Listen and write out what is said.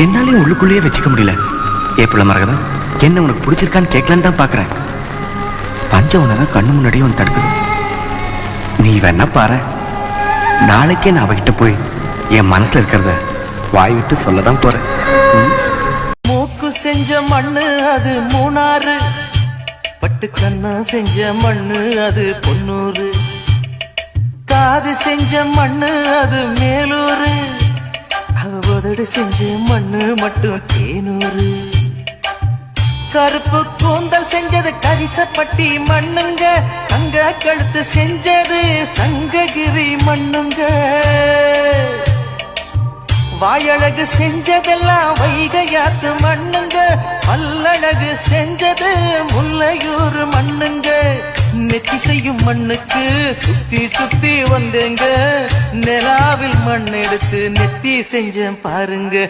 என்னாலையும் உள்ளுக்குள்ளேயே வச்சுக்க முடியல. ஏ புள்ள மரகதம் என்ன உனக்கு பிடிச்சிருக்கான்னு கேட்கலான்னு தான் பார்க்குறேன். பஞ்சம் தான் கண்ணு முன்னாடியே வந்து தடுக்குது. நீ வேணா பாரு. நாளைக்கே நான் அவகிட்ட போய் என் மனசுல இருக்கிறத வாய் விட்டு சொல்லதான் போறேன். மூக்கு செஞ்ச மண்ணு அது மூணாறு. பட்டு கண்ணா செஞ்ச மண்ணு அது பொன்னூறு. காது செஞ்ச மண்ணு அது மேலூரு அவ செஞ்சு மண்ணு மட்டும் தேனூரு கருப்பு கூந்தல் செஞ்சது கரிசப்பட்டி மண்ணுங்க. தங்க கழுத்து செஞ்சது சங்ககிரி மண்ணுங்க. வாயழகு செஞ்சதெல்லாம் வைகையாத்து மண்ணுங்க. பல்லழகு செஞ்சது முல்லையூர் மண்ணுங்க. செய்யும் மண்ணுக்கு சுத்தி சுத்தி வந்தேங்க. நிலாவில் மண் எடுத்து நெத்தி செஞ்சேன் பாருங்க.